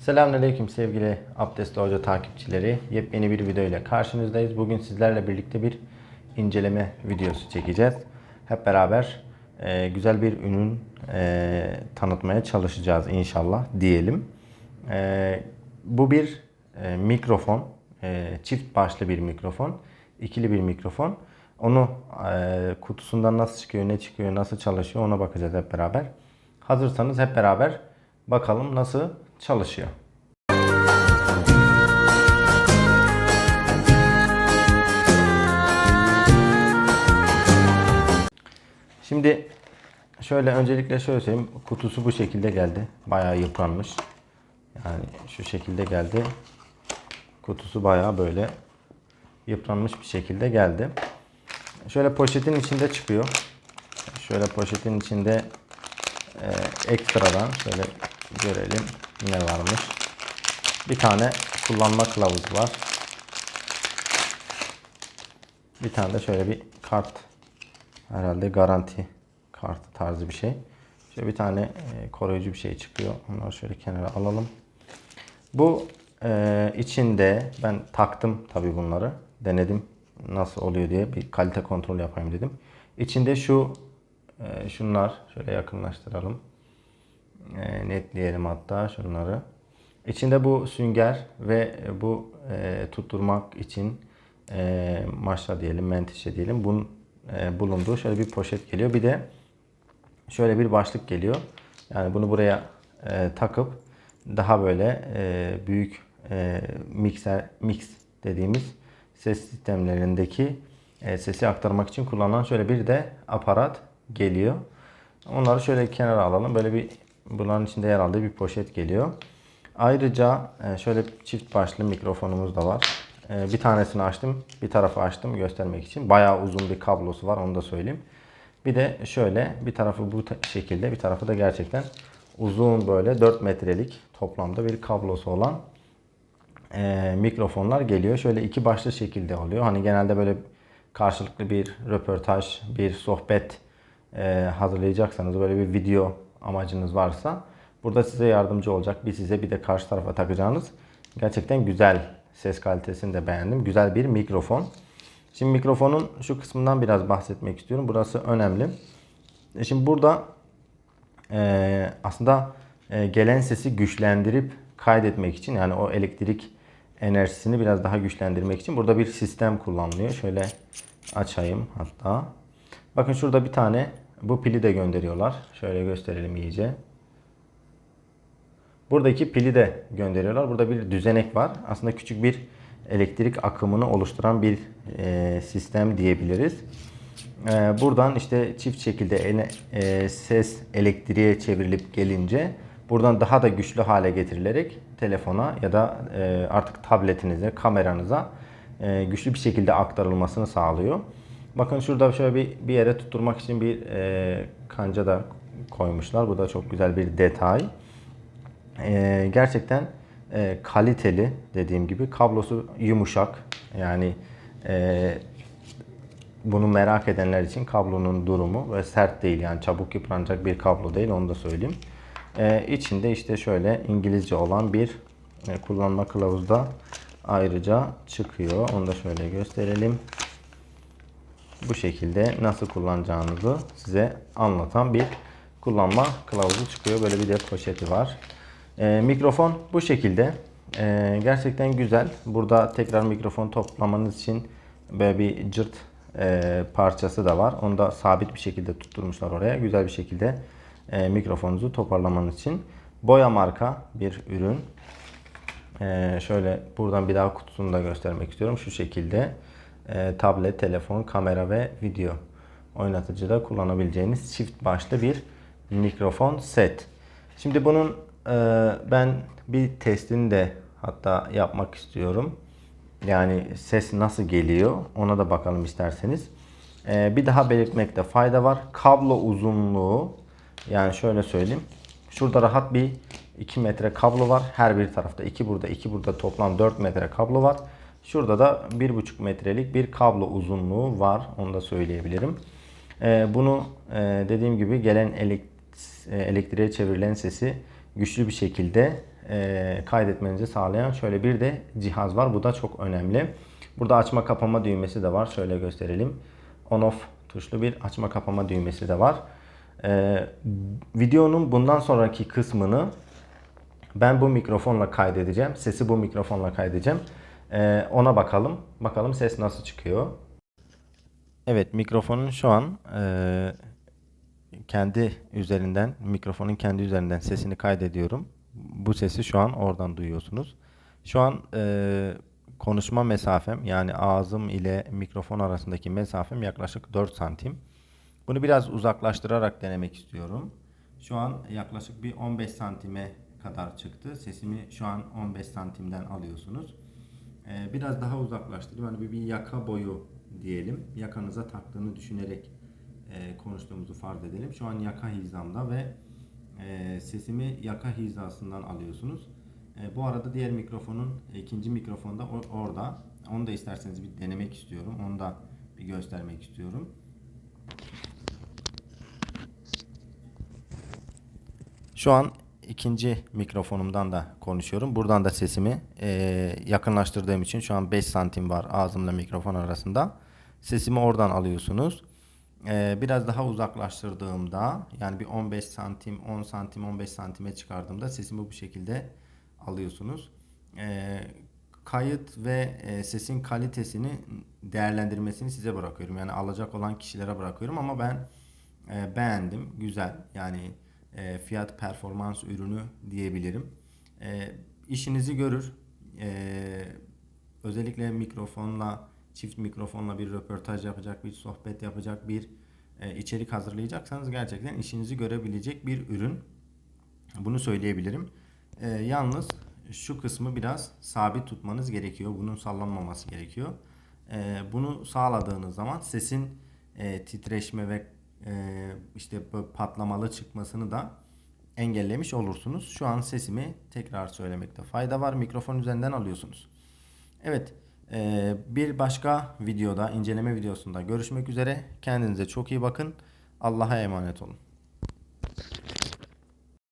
Selamünaleyküm sevgili Abdest Hoca takipçileri. Yepyeni bir video ile karşınızdayız. Bugün sizlerle birlikte bir inceleme videosu çekeceğiz. Hep beraber e, güzel bir ürün e, tanıtmaya çalışacağız inşallah diyelim. E, bu bir e, mikrofon, e, çift başlı bir mikrofon, ikili bir mikrofon. Onu e, kutusundan nasıl çıkıyor, ne çıkıyor, nasıl çalışıyor ona bakacağız hep beraber. Hazırsanız hep beraber bakalım nasıl çalışıyor. Şimdi şöyle öncelikle şöyle söyleyeyim. Kutusu bu şekilde geldi. Bayağı yıpranmış. Yani şu şekilde geldi. Kutusu bayağı böyle yıpranmış bir şekilde geldi. Şöyle poşetin içinde çıkıyor. Şöyle poşetin içinde e, ekstradan şöyle görelim ne varmış. Bir tane kullanma kılavuzu var. Bir tane de şöyle bir kart herhalde garanti kartı tarzı bir şey. Şöyle bir tane e, koruyucu bir şey çıkıyor. Onları şöyle kenara alalım. Bu e, içinde ben taktım tabii bunları. Denedim nasıl oluyor diye bir kalite kontrol yapayım dedim. İçinde şu e, şunlar şöyle yakınlaştıralım. E, netleyelim hatta şunları. İçinde bu sünger ve bu e, tutturmak için e, maşa diyelim, menteşe diyelim. Bunun e, bulunduğu şöyle bir poşet geliyor. Bir de şöyle bir başlık geliyor. Yani bunu buraya e, takıp daha böyle e, büyük e, mikser mix dediğimiz ses sistemlerindeki e, sesi aktarmak için kullanılan şöyle bir de aparat geliyor. Onları şöyle kenara alalım. Böyle bir bunların içinde yer aldığı bir poşet geliyor. Ayrıca e, şöyle çift başlı mikrofonumuz da var. E, bir tanesini açtım, bir tarafı açtım göstermek için. Bayağı uzun bir kablosu var onu da söyleyeyim. Bir de şöyle bir tarafı bu şekilde bir tarafı da gerçekten uzun böyle 4 metrelik toplamda bir kablosu olan e, mikrofonlar geliyor. Şöyle iki başlı şekilde oluyor. Hani genelde böyle karşılıklı bir röportaj, bir sohbet hazırlayacaksanız böyle bir video amacınız varsa burada size yardımcı olacak. Bir size bir de karşı tarafa takacağınız gerçekten güzel ses kalitesini de beğendim. Güzel bir mikrofon. Şimdi mikrofonun şu kısmından biraz bahsetmek istiyorum. Burası önemli. E, Şimdi burada e, aslında e, gelen sesi güçlendirip kaydetmek için yani o elektrik enerjisini biraz daha güçlendirmek için burada bir sistem kullanılıyor. Şöyle açayım hatta. Bakın şurada bir tane bu pili de gönderiyorlar. Şöyle gösterelim iyice. Buradaki pili de gönderiyorlar. Burada bir düzenek var. Aslında küçük bir elektrik akımını oluşturan bir e, sistem diyebiliriz. E, buradan işte çift şekilde ele- e, ses elektriğe çevrilip gelince buradan daha da güçlü hale getirilerek telefona ya da e, artık tabletinize, kameranıza e, güçlü bir şekilde aktarılmasını sağlıyor. Bakın şurada şöyle bir, bir yere tutturmak için bir e, kanca da koymuşlar. Bu da çok güzel bir detay. E, gerçekten e, kaliteli dediğim gibi kablosu yumuşak yani e, bunu merak edenler için kablonun durumu ve sert değil yani çabuk yıpranacak bir kablo değil onu da söyleyeyim. E, içinde işte şöyle İngilizce olan bir e, kullanma kılavuzu da ayrıca çıkıyor. Onu da şöyle gösterelim. Bu şekilde nasıl kullanacağınızı size anlatan bir kullanma kılavuzu çıkıyor. Böyle bir de poşeti var. E, mikrofon bu şekilde. E, gerçekten güzel. Burada tekrar mikrofon toplamanız için böyle bir cırt e, parçası da var. Onu da sabit bir şekilde tutturmuşlar oraya. Güzel bir şekilde e, mikrofonunuzu toparlamanız için. Boya marka bir ürün. E, şöyle buradan bir daha kutusunu da göstermek istiyorum. Şu şekilde e, tablet, telefon, kamera ve video oynatıcıda kullanabileceğiniz çift başlı bir mikrofon set. Şimdi bunun e, ben bir testini de hatta yapmak istiyorum. Yani ses nasıl geliyor ona da bakalım isterseniz. E, bir daha belirtmekte fayda var. Kablo uzunluğu yani şöyle söyleyeyim. Şurada rahat bir 2 metre kablo var. Her bir tarafta 2 burada 2 burada toplam 4 metre kablo var. Şurada da 1,5 metrelik bir kablo uzunluğu var. Onu da söyleyebilirim. E, bunu e, dediğim gibi gelen e, elektriğe çevrilen sesi güçlü bir şekilde e, kaydetmenizi sağlayan şöyle bir de cihaz var. Bu da çok önemli. Burada açma kapama düğmesi de var. Şöyle gösterelim. On off tuşlu bir açma kapama düğmesi de var. E, videonun bundan sonraki kısmını ben bu mikrofonla kaydedeceğim. Sesi bu mikrofonla kaydedeceğim. E, ona bakalım. Bakalım ses nasıl çıkıyor. Evet mikrofonun şu an e, kendi üzerinden mikrofonun kendi üzerinden sesini kaydediyorum. Bu sesi şu an oradan duyuyorsunuz. Şu an e, konuşma mesafem yani ağzım ile mikrofon arasındaki mesafem yaklaşık 4 santim. Bunu biraz uzaklaştırarak denemek istiyorum. Şu an yaklaşık bir 15 santime kadar çıktı. Sesimi şu an 15 santimden alıyorsunuz. Ee, biraz daha uzaklaştırdım. Hani bir, bir yaka boyu diyelim. Yakanıza taktığını düşünerek e, konuştuğumuzu farz edelim. Şu an yaka hizamda ve e, sesimi yaka hizasından alıyorsunuz. E, bu arada diğer mikrofonun ikinci mikrofonda or- orada. Onu da isterseniz bir denemek istiyorum. Onu da bir göstermek istiyorum. Şu an ikinci mikrofonumdan da konuşuyorum. Buradan da sesimi e, yakınlaştırdığım için şu an 5 santim var ağzımla mikrofon arasında. Sesimi oradan alıyorsunuz. E, biraz daha uzaklaştırdığımda yani bir 15 santim, 10 santim, 15 santime çıkardığımda sesimi bu şekilde alıyorsunuz. E, kayıt ve e, sesin kalitesini değerlendirmesini size bırakıyorum. Yani alacak olan kişilere bırakıyorum ama ben e, beğendim. Güzel. Yani e, fiyat performans ürünü diyebilirim. E, işinizi görür. E, özellikle mikrofonla, çift mikrofonla bir röportaj yapacak, bir sohbet yapacak, bir e, içerik hazırlayacaksanız gerçekten işinizi görebilecek bir ürün. Bunu söyleyebilirim. E, yalnız şu kısmı biraz sabit tutmanız gerekiyor. Bunun sallanmaması gerekiyor. E, bunu sağladığınız zaman sesin e, titreşme ve işte bu patlamalı çıkmasını da engellemiş olursunuz. Şu an sesimi tekrar söylemekte fayda var. Mikrofon üzerinden alıyorsunuz. Evet, e, bir başka videoda, inceleme videosunda görüşmek üzere. Kendinize çok iyi bakın. Allah'a emanet olun.